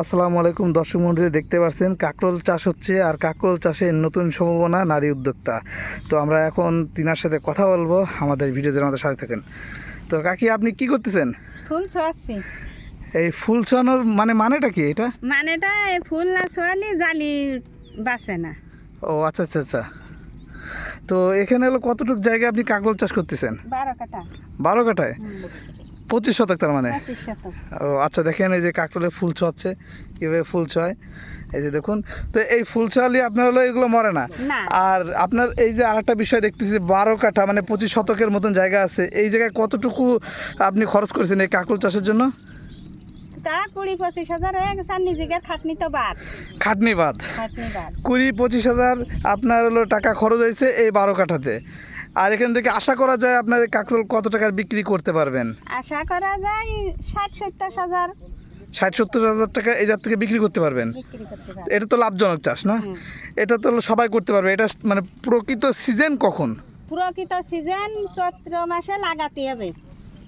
আসসালামু আলাইকুম দর্শক মন্ডলী দেখতে পাচ্ছেন কাকরোল চাষ হচ্ছে আর কাকরোল চাষের নতুন সম্ভাবনা নারী উদ্যোক্তা। তো আমরা এখন তিনার সাথে কথা বলব আমাদের ভিডিওতে আমাদের সাথে থাকেন। তো কাকি আপনি কি করতেছেন? ফুল ছোয়াচ্ছি। এই ফুল ছোয়ানোর মানে মানেটা কি এটা? মানেটা ফুল না ছোয়ালি জালি বাসে না। ও আচ্ছা আচ্ছা আচ্ছা। তো এখানে হলো কতটুকু জায়গায় আপনি কাকরোল চাষ করতেছেন? বারো কাটা বারো কাঠায়? পঁচিশ শতক তার মানে? ও আচ্ছা দেখেন এই যে কাকরোলে ফুল ছোঁয়াচ্ছে কীভাবে ফুল ছোঁয়ায় এই যে দেখুন তো এই ফুল ছোঁয়ালে আপনার হলো এগুলো মরে না? আর আপনার এই যে আরেকটা বিষয় দেখতেছি বারো কাঠা মানে পঁচিশ শতকের মতন জায়গা আছে। এই জায়গায় কতটুকু আপনি খরচ করেছেন এই কাকুল চাষের জন্য? কুড়ি পঁচিশ হাজার হয়ে গেছে আর নিজেদের খাটনি তো বাদ। খাটনি বাদ। কুড়ি পঁচিশ হাজার আপনার হলো টাকা খরচ হয়েছে এই বারো কাঠাতে। আর এখান থেকে আশা করা যায় আপনার কাকরোল কত টাকার বিক্রি করতে পারবেন? আশা করা যায় ষাট সত্তর হাজার। ষাট সত্তর হাজার টাকা এই জাত থেকে বিক্রি করতে পারবেন? এটা তো লাভজনক চাষ না? এটা তো সবাই করতে পারবে। এটা মানে প্রকৃত সিজন কখন? প্রকৃত সিজন চৈত্র মাসে লাগাতে হবে।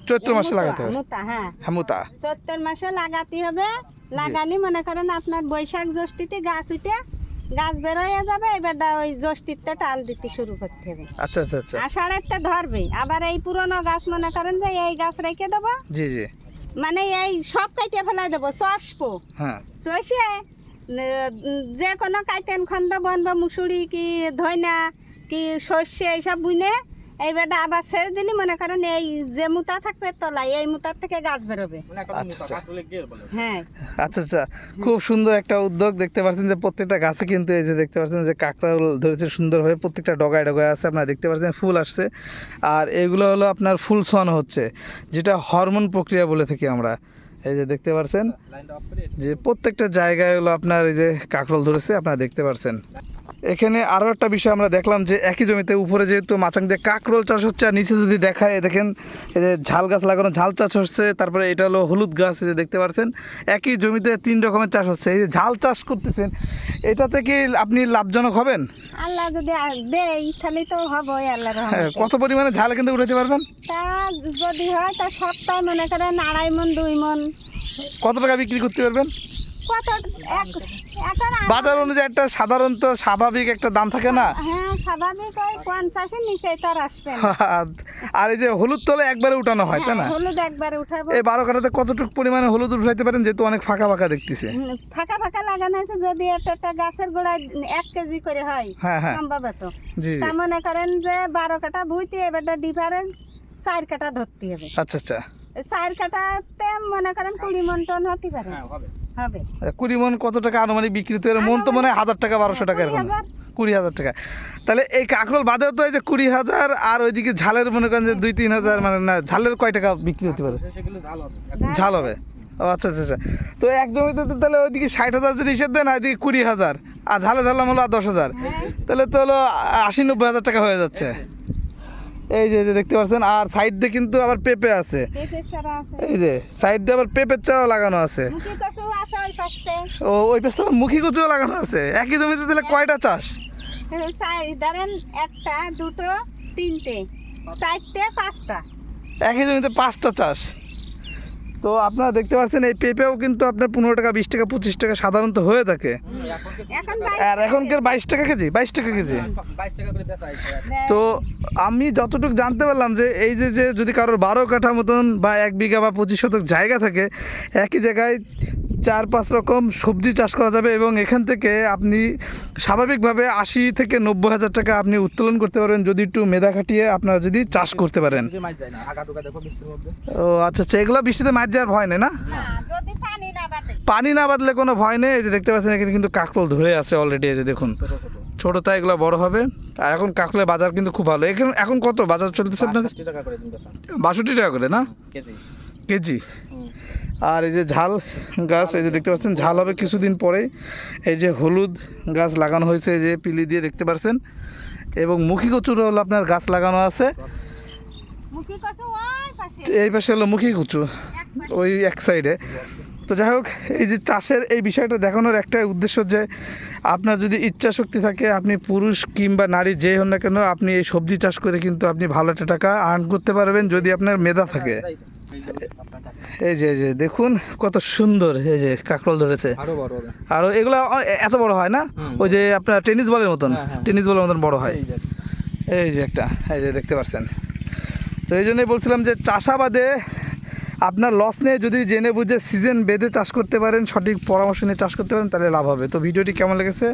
চৈত্র মাসে লাগাতে হবে? হ্যাঁ। হ্যাঁ মুতা। চৈত্র মাসে লাগাতে হবে। লাগানি মনে করেন আপনার বৈশাখ জ্যৈষ্ঠীতে গাছ উঠে গাছ বেরোয় যাবে এবারটা ওই জষ্টিতে টাল দিতে শুরু করতে হবে। আচ্ছা আচ্ছা আচ্ছা। আষাঢ়েরটা ধরবে আবার এই পুরনো গাছ মনে করেন যে এই গাছ রেখে দেবো। জি জি। মানে এই সব কাটিয়ে ফেলাই দেবো চষবো। হ্যাঁ। চষে যে কোনো কাইতেন খন্দ বা মুসুরি কি ধইনা কি সর্ষে এইসব বুনে এইবারটা আবার ছেড়ে দিলি মনে করেন এই যে মুতা থাকবে তলায় এই মুতার থেকে গাছ বেরোবে। আচ্ছা। আচ্ছা হ্যাঁ। আচ্ছা আচ্ছা। খুব সুন্দর একটা উদ্যোগ দেখতে পাচ্ছেন যে প্রত্যেকটা গাছে কিন্তু এই যে দেখতে পাচ্ছেন যে কাঁকড়া ধরেছে সুন্দরভাবে প্রত্যেকটা ডগায় ডগায় আছে আপনারা দেখতে পাচ্ছেন ফুল আসছে। আর এগুলো হলো আপনার ফুল ছড়ানো হচ্ছে যেটা হরমোন প্রক্রিয়া বলে থাকি আমরা। এই যে দেখতে পাচ্ছেন যে প্রত্যেকটা জায়গায় হলো আপনার এই যে কাঁকরোল ধরেছে আপনারা দেখতে পাচ্ছেন এখানে আরও একটা বিষয় আমরা দেখলাম যে একই জমিতে উপরে যেহেতু মাচাং দিয়ে কাঁকরোল চাষ হচ্ছে আর নিচে যদি দেখায় এই দেখেন এই যে ঝাল গাছ লাগানো ঝাল চাষ হচ্ছে তারপরে এটা হলো হলুদ গাছ এই যে দেখতে পাচ্ছেন একই জমিতে তিন রকমের চাষ হচ্ছে। এই যে ঝাল চাষ করতেছেন এটা থেকে আপনি লাভজনক হবেন? আল্লাহ যদি দেয় তাহলে তো হবই আল্লাহর হ্যাঁ কত পরিমাণে ঝাল কিন্তু উঠাতে পারবেন? তা যদি হয় তা সপ্তাহে মনে করেন আড়াই মন দুই মন কত টাকা বিক্রি করতে পারবেন? বাজার অনুযায়ী একটা সাধারণত স্বাভাবিক একটা দাম থাকে না? হ্যাঁ আর আসবে আর এই যে হলুদ তলে একবারে উঠানো হয় তাই না? হ্যাঁ, হলুদ একবারে উঠাবো। এই বারো কাটাতে কতটুকু পরিমাণে হলুদ উঠাইতে পারেন? যেহেতু অনেক ফাঁকা ফাঁকা দেখতেছে। ফাঁকা ফাঁকা লাগানো হয়েছে যদি একটা একটা গাছের গোড়ায় এক কেজি করে হয় হ্যাঁ হ্যাঁ। সম্ভবত। তা মনে করেন যে বারো কাটা ভুইতে এবারটা ডিফারেন্স চার কাটা ধরতে হবে। আচ্ছা আচ্ছা। চার কাটাতে মনে করেন কুড়ি মন টন হতে পারে। হ্যাঁ, হবে। কুড়ি মন কত টাকা আনুমানিক বিক্রি হতে পারে? মন তো মনে হয় হাজার টাকা বারোশো টাকা কুড়ি এরকম। হাজার। কুড়ি হাজার টাকা। তাহলে এই কাঁকরোল বাদেও তো এই যে কুড়ি হাজার আর ওইদিকে ঝালের মনে করেন যে দুই তিন হাজার মানে না ঝালের কয় টাকা বিক্রি হতে পারে? ঝাল হবে। ও আচ্ছা আচ্ছা আচ্ছা। তো এক জমিতে তো তাহলে ওইদিকে ষাট হাজার যদি হিসেব দেন আর এদিকে কুড়ি হাজার। আর ঝালে ঝালাম হলো আর দশ হাজার। তাহলে তো হলো আশি নব্বই হাজার টাকা হয়ে যাচ্ছে। এই যে দেখতে পাচ্ছেন আর সাইড দিয়ে কিন্তু আবার পেঁপে আছে। এই যে সাইড দিয়ে আবার পেঁপের চারা লাগানো আছে। কচু ও ওই পাশে তো মুখী কচুও লাগানো আছে। একই জমিতে তাহলে কয়টা চাষ? চাই- ধরেন একটা দুটো তিনটে চারটে পাঁচটা। একই জমিতে পাঁচটা চাষ? তো আপনারা দেখতে পাচ্ছেন এই পেঁপেও কিন্তু আপনার পনেরো টাকা বিশ টাকা পঁচিশ টাকা সাধারণত হয়ে থাকে। আর এখনকার বাইশ টাকা কেজি বাইশ টাকা কেজি। তো আমি যতটুকু জানতে পারলাম যে এই যে যে যদি কারোর বারো কাঠা মতন বা এক বিঘা বা পঁচিশ শতক জায়গা থাকে একই জায়গায় চার পাঁচ রকম সবজি চাষ করা যাবে এবং এখান থেকে আপনি স্বাভাবিকভাবে আশি থেকে নব্বই হাজার টাকা আপনি উত্তোলন করতে পারবেন যদি একটু মেধা খাটিয়ে আপনারা যদি চাষ করতে পারেন। ও আচ্ছা আচ্ছা এগুলো বৃষ্টিতে মাছ যাওয়ার ভয় নেই না? না, পানি না বাদে পানি না বাদলে কোনো ভয় নেই এই যে দেখতে পাচ্ছেন এখানে কিন্তু কাকরোল ধরে আছে অলরেডি এই যে দেখুন। ছোটো তাই এগুলো বড় হবে। আর এখন কাকরোলের বাজার কিন্তু খুব ভালো। এখানে এখন কত বাজার চলতেছে আপনাদের? বাষট্টি টাকা করে না? কেজি। আর এই যে ঝাল গাছ এই যে দেখতে পাচ্ছেন ঝাল হবে কিছুদিন পরে। এই যে হলুদ গাছ লাগানো হয়েছে এই যে পিলি দিয়ে দেখতে পাচ্ছেন এবং মুখী কচুর হলো আপনার গাছ লাগানো আছে। এই পাশে হলো মুখী কচু ওই এক সাইডে। তো যাই হোক এই যে চাষের এই বিষয়টা দেখানোর একটাই উদ্দেশ্য যে আপনার যদি ইচ্ছা শক্তি থাকে আপনি পুরুষ কিংবা নারী যেই হন না কেন আপনি এই সবজি চাষ করে কিন্তু আপনি ভালো একটা টাকা আর্ন করতে পারবেন যদি আপনার মেধা থাকে। এই যে যে দেখুন কত সুন্দর এই যে কাঁকরোল ধরেছে। আরও এগুলো এত বড় হয় না? ওই যে আপনার টেনিস বলের মতন হ্যাঁ, হ্যাঁ। টেনিস বলের মতন বড় হয়। এই যে। এই যে একটা এই যে দেখতে পাচ্ছেন। তো এই জন্যই বলছিলাম যে চাষাবাদে আপনার লস নিয়ে যদি জেনে বুঝে সিজন বেঁধে চাষ করতে পারেন সঠিক পরামর্শ নিয়ে চাষ করতে পারেন তাহলে লাভ হবে। তো ভিডিওটি কেমন লেগেছে?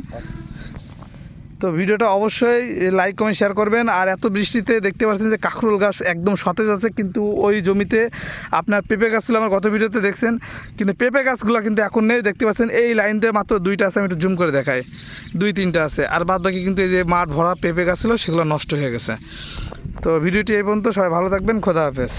তো ভিডিওটা অবশ্যই লাইক কমেন্ট শেয়ার করবেন। আর এত বৃষ্টিতে দেখতে পাচ্ছেন যে কাঁকরোল গাছ একদম সতেজ আছে, কিন্তু ওই জমিতে আপনার পেঁপে গাছ ছিল, আমার গত ভিডিওতে দেখছেন। কিন্তু পেঁপে গাছগুলো কিন্তু এখন নেই, দেখতে পাচ্ছেন, এই লাইন দিয়ে মাত্র দুইটা আছে আমি একটু জুম করে দেখাই দুই তিনটা আছে। আর বাদ বাকি কিন্তু এই যে মাঠ ভরা পেঁপে গাছ ছিল, সেগুলো নষ্ট হয়ে গেছে। তো ভিডিওটি এই পর্যন্ত, সবাই ভালো থাকবেন, খোদা হাফেজ।